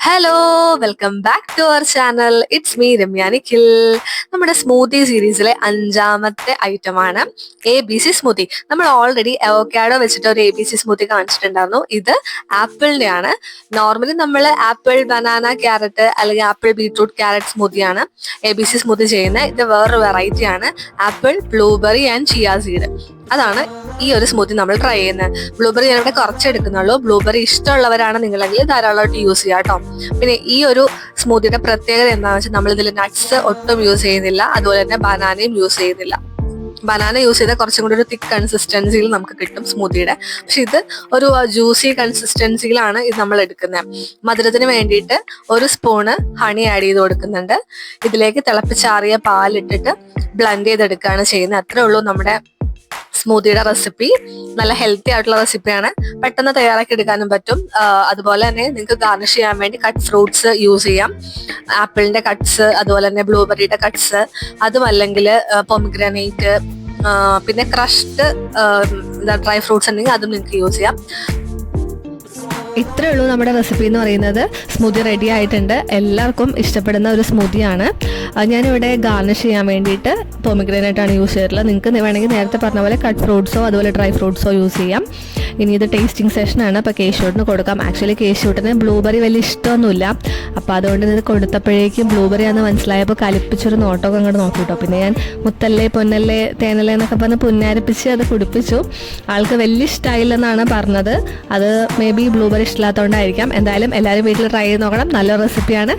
Hello welcome back to our channel it's me Ramya Nikhil നമ്മുടെ smoothie സീരീസിലെ അഞ്ചാമത്തെ ഐറ്റമാണ് എ ബി സി സ്മൂത്തി നമ്മൾ ഓൾറെഡി എവോക്കാഡോ വെച്ചിട്ട് ഒരു എ ബി സി സ്മൂത്തി കാണിച്ചിട്ടുണ്ടായിരുന്നു. ഇത് ആപ്പിളിന്റെ ആണ്. നോർമലി നമ്മൾ ആപ്പിൾ ബനാന ക്യാരറ്റ് അല്ലെങ്കിൽ ആപ്പിൾ ബീട്രൂട്ട് ക്യാരറ്റ് സ്മൂത്തിയാണ് എ ബി സി സ്മൂത്തി ചെയ്യുന്നത്. ഇത് വേറൊരു വെറൈറ്റി ആണ്. Apple blueberry and chia seed അതാണ് ഈ ഒരു സ്മൂത്തി നമ്മൾ ട്രൈ ചെയ്യുന്നത്. ബ്ലൂബെറി ഞാനിവിടെ കുറച്ച് എടുക്കുന്നുള്ളൂ ബ്ലൂബെറി ഇഷ്ടമുള്ളവരാണ് നിങ്ങളെങ്കിൽ ധാരാളമായിട്ട് യൂസ് ചെയ്യാം കേട്ടോ. പിന്നെ ഈ ഒരു സ്മൂത്തിയുടെ പ്രത്യേകത എന്താണെന്ന് വെച്ചാൽ നമ്മൾ ഇതിൽ നട്ട്സ് ഒട്ടും യൂസ് ചെയ്യുന്നില്ല. അതുപോലെ തന്നെ ബനാനയും യൂസ് ചെയ്യുന്നില്ല. ബനാന യൂസ് ചെയ്താൽ കുറച്ചും കൂടി ഒരു തിക്ക് കൺസിസ്റ്റൻസിയിൽ നമുക്ക് കിട്ടും സ്മൂത്തിയുടെ പക്ഷെ ഇത് ഒരു ജ്യൂസി കൺസിസ്റ്റൻസിയിലാണ് ഇത് നമ്മൾ എടുക്കുന്നത്. മധുരത്തിന് വേണ്ടിയിട്ട് ഒരു സ്പൂണ് ഹണി ആഡ് ചെയ്ത് കൊടുക്കുന്നുണ്ട്. ഇതിലേക്ക് തിളപ്പിച്ചാറിയ പാലിട്ടിട്ട് ബ്ലെൻഡ് ചെയ്തെടുക്കുകയാണ് ചെയ്യുന്നത്. അത്രേ ഉള്ളൂ നമ്മുടെ സ്മൂത്തിയുടെ റെസിപ്പി നല്ല ഹെൽത്തി ആയിട്ടുള്ള റെസിപ്പിയാണ് പെട്ടെന്ന് തയ്യാറാക്കി എടുക്കാനും പറ്റും. അതുപോലെ തന്നെ നിങ്ങൾക്ക് ഗാർണിഷ് ചെയ്യാൻ വേണ്ടി കട്ട് ഫ്രൂട്ട്സ് യൂസ് ചെയ്യാം. ആപ്പിളിന്റെ കട്ട്സ് അതുപോലെ തന്നെ ബ്ലൂബെറിയുടെ കട്ട്സ് അതും അല്ലെങ്കിൽ പൊമിഗ്രനേറ്റ് പിന്നെ ക്രഷ്ഡ് ഡ്രൈ ഫ്രൂട്ട്സ് ഉണ്ടെങ്കിൽ അതും നിങ്ങൾക്ക് യൂസ് ചെയ്യാം. ഇത്രേ ഉള്ളൂ നമ്മുടെ റെസിപ്പി എന്ന് പറയുന്നത്. സ്മൂതി റെഡി ആയിട്ടുണ്ട്. എല്ലാവർക്കും ഇഷ്ടപ്പെടുന്ന ഒരു സ്മൂതിയാണ് ഞാനിവിടെ ഗാർണിഷ് ചെയ്യാൻ വേണ്ടിയിട്ട് പൊമിഗ്രനേറ്റ് ആണ് യൂസ് ചെയ്തിട്ടുള്ളത്. നിങ്ങൾക്ക് വേണമെങ്കിൽ നേരത്തെ പറഞ്ഞ പോലെ കട്ട് ഫ്രൂട്ട്സോ അതുപോലെ ഡ്രൈ ഫ്രൂട്ട്സോ യൂസ് ചെയ്യാം. ഇനി ഇത് ടേസ്റ്റിംഗ് സെഷനാണ് അപ്പോൾ കേശൂട്ടിന് കൊടുക്കാം. ആക്ച്വലി കേശൂട്ടിന് ബ്ലൂബെറി വലിയ ഇഷ്ടമൊന്നുമില്ല. അപ്പോൾ അതുകൊണ്ട് ഇത് കൊടുത്തപ്പോഴേക്കും ബ്ലൂബെറി ആണെന്ന് മനസ്സിലായപ്പോൾ കലിപ്പിച്ചൊരു നോട്ടമൊക്കെ അങ്ങോട്ട് നോക്കി കേട്ടോ. പിന്നെ ഞാൻ മുത്തല്ലേ പൊന്നല്ലേ തേനല്ലേ എന്നൊക്കെ പറഞ്ഞ് പുന്നാരിപ്പിച്ച് അത് കുടിപ്പിച്ചു. ആൾക്ക് വലിയ ഇഷ്ടമായില്ലെന്നാണ് പറഞ്ഞത്. അത് മേ ബി ബ്ലൂബെറി ഇഷ്ടമില്ലാത്തതുകൊണ്ടായിരിക്കാം. എന്തായാലും എല്ലാവരും വീട്ടിൽ ട്രൈ ചെയ്ത് നോക്കണം. നല്ല റെസിപ്പിയാണ്